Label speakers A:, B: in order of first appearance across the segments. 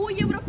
A: у Європі.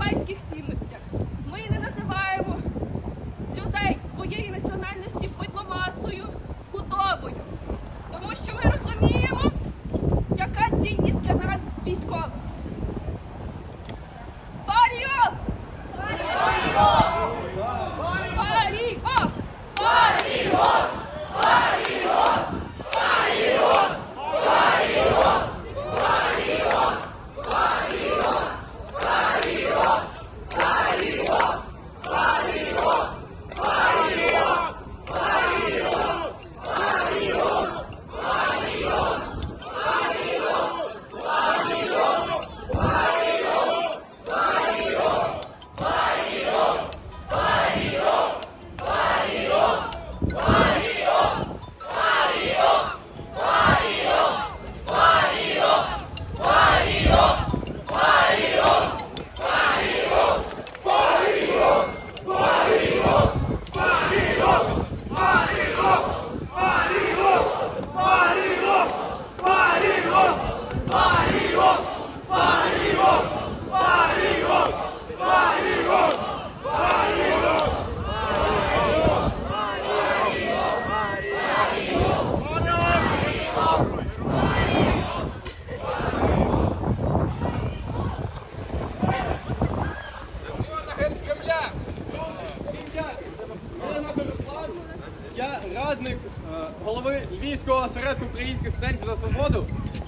A: Голови осередку українських студентів за свободу.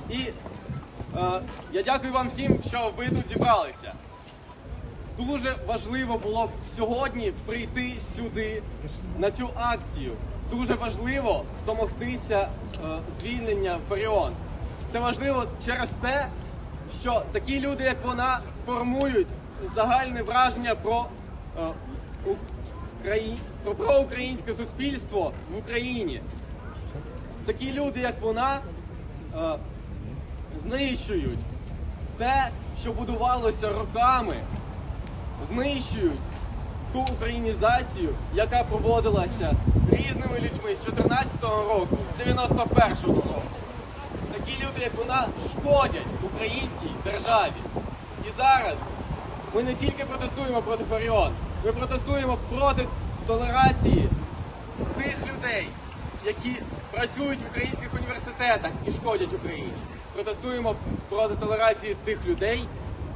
A: І е, я дякую вам всім, що ви тут зібралися. Дуже важливо було б сьогодні прийти сюди на цю акцію. Дуже важливо домогтися е, звільнення Фаріон. Це важливо через те, що такі люди, як вона, формують загальне враження про, е, Украї... про проукраїнське суспільство в Україні. Такі люди, як вона, е, знищують те, що будувалося роками знищують ту українізацію, яка проводилася різними людьми з 14-го року, з 91-го року. Такі люди, як вона, шкодять українській державі. І зараз ми не тільки протестуємо проти Фаріон, ми протестуємо проти толерації тих людей, які працюють в українських університетах і шкодять Україні. Протестуємо проти толерації тих людей,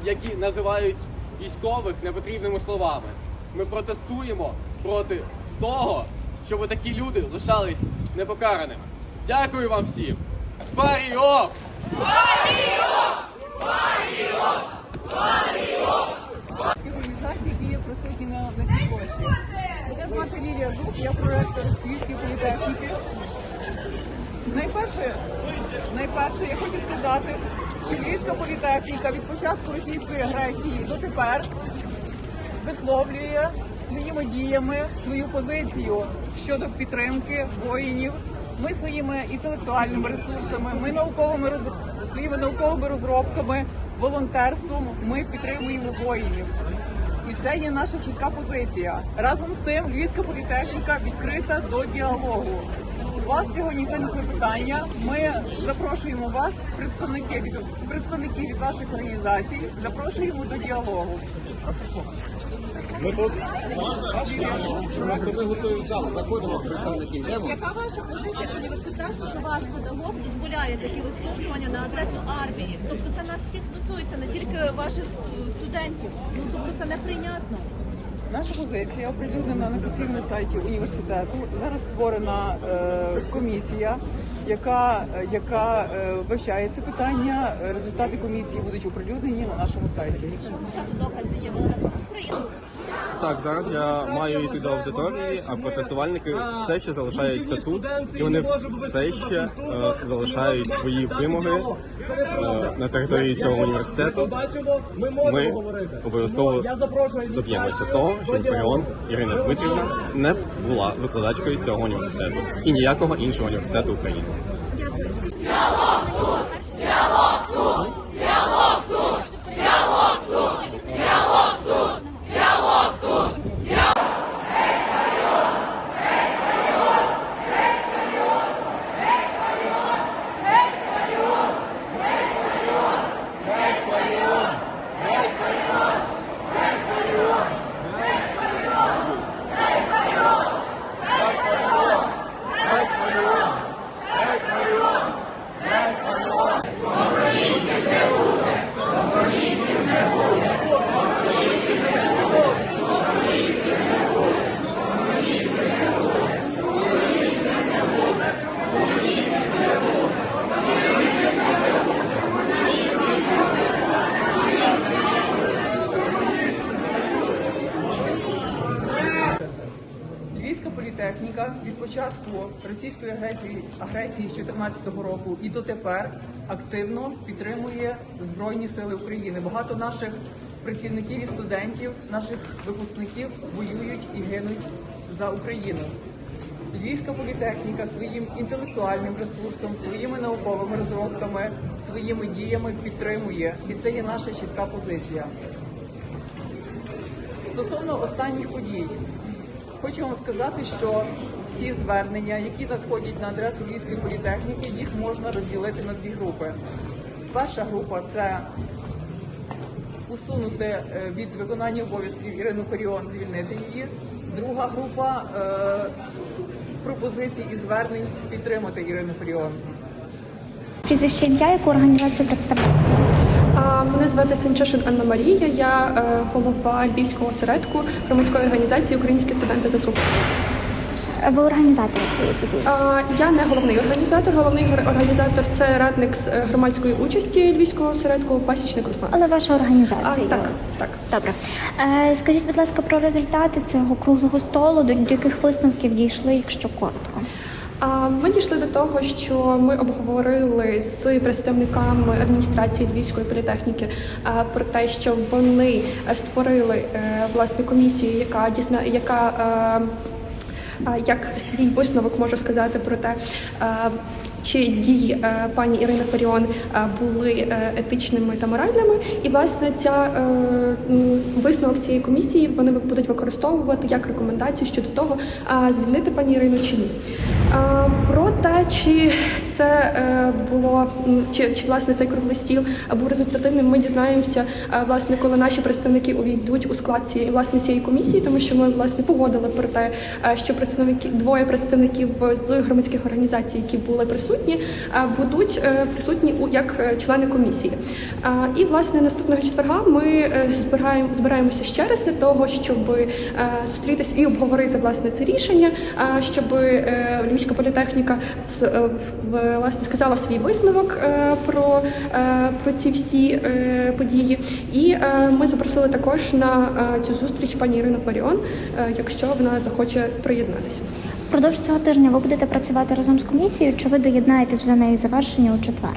A: які називають військових непотрібними словами. Ми протестуємо проти того, щоб такі люди лишались непокараними. Дякую вам всім! Фаріо!
B: організації, які є присутні на, на цій площі. Мене звати Лілія Жук, я проректор Київської політехніки. Найперше, найперше я хочу сказати, що Львівська політехніка від початку російської агресії дотепер висловлює своїми діями свою позицію щодо підтримки воїнів. Ми своїми інтелектуальними ресурсами, ми науковими роз- своїми науковими розробками, волонтерством ми підтримуємо воїнів. Це є наша чітка позиція. Разом з тим, Львівська політехніка відкрита до діалогу. У вас сьогодні виникли питання. Ми запрошуємо вас, представники від представників від ваших організацій, запрошуємо до діалогу.
C: Просто ми готуємо зал, заходимо представники. Йдемо.
D: Яка ваша позиція університету, що ваш педагог дозволяє такі висловлювання на адресу армії? Тобто це нас всіх стосується, не тільки ваших студентів. Ну тобто це неприйнятно.
B: Наша позиція оприлюднена на офіційному сайті університету. Зараз створена е, комісія, яка, яка е, вивчає це питання. Результати комісії будуть оприлюднені на нашому сайті.
D: Спочатку докази є вони на всю Україну.
E: Так, зараз я маю йти до аудиторії, а протестувальники все ще залишаються тут, і вони все ще е, залишають свої вимоги е, на території цього університету. Ми обов'язково доб'ємося того, що Інферіон Ірина Дмитрівна не була викладачкою цього університету і ніякого іншого університету України.
B: Львівська політехніка від початку російської агресії агресії з 2014 року і дотепер активно підтримує Збройні Сили України. Багато наших працівників і студентів, наших випускників воюють і гинуть за Україну. Львівська політехніка своїм інтелектуальним ресурсом, своїми науковими розробками, своїми діями підтримує, і це є наша чітка позиція. Стосовно останніх подій, хочу вам сказати, що всі звернення, які надходять на адресу Львівської політехніки, їх можна розділити на дві групи. Перша група це усунути е, від виконання обов'язків Ірину Фаріон, звільнити її. Друга група е, пропозицій і звернень підтримати Ірину Фаріон.
F: Прізвище ім'я, яку організацію представляє?
G: Мене звати Санчошин Анна Марія. Я е, голова Львівського осередку громадської організації Українські студенти за свободу.
F: Ви організатор цієї події.
G: Я не головний організатор. Головний організатор це радник з е, громадської участі Львівського осередку Пасічник Руслан.
F: Але ваша організація.
G: А, так, так.
F: Добре. Е, скажіть, будь ласка, про результати цього круглого столу, до яких висновків дійшли, якщо коротко.
G: Ми дійшли до того, що ми обговорили з представниками адміністрації Львівської політехніки про те, що вони створили е, власне комісію, яка дізна, яка е, як свій висновок може сказати про те. Чи дії е, пані Ірини Фаріон е, були е, етичними та моральними, і власне ця висновок цієї комісії вони будуть використовувати як рекомендацію щодо того, звільнити пані Ірину чи ні. Про те, чи це було чи, чи власне цей круглий стіл був результативним, ми дізнаємося власне, коли наші представники увійдуть у склад цієї власне цієї комісії, тому що ми власне погодили про те, що представники двоє представників з громадських організацій, які були присутні, е, будуть е, присутні як е, члени комісії. І власне наступного четверга ми збираємо збираємося ще раз для того, щоб зустрітись і обговорити власне це рішення, щоб Львівська політехніка власне сказала свій висновок про, про ці всі події. І ми запросили також на цю зустріч пані Ірину Фаріон, якщо вона захоче приєднатися.
F: Впродовж цього тижня ви будете працювати разом з комісією, чи ви доєднаєтесь за неї завершення у четвер?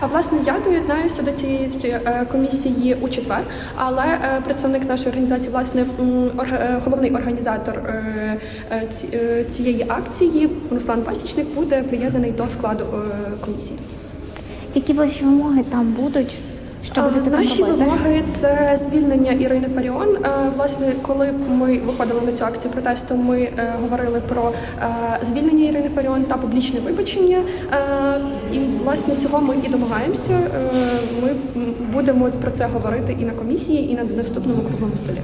G: А власне я доєднаюся до цієї е, комісії у четвер, але е, представник нашої організації, власне, е, головний організатор ці- цієї акції, Руслан Пасічник, буде приєднаний до складу комісії.
F: Які ваші вимоги там будуть? Що буде там
G: Наші вимоги це звільнення Ірини Фаріон. Е, Власне, коли ми виходили на цю акцію протесту, ми е, говорили про е, звільнення Ірини Паріон та публічне вибачення. Е, І власне цього ми і домагаємося. Е, Ми будемо про це говорити і на комісії, і на наступному круглому столі.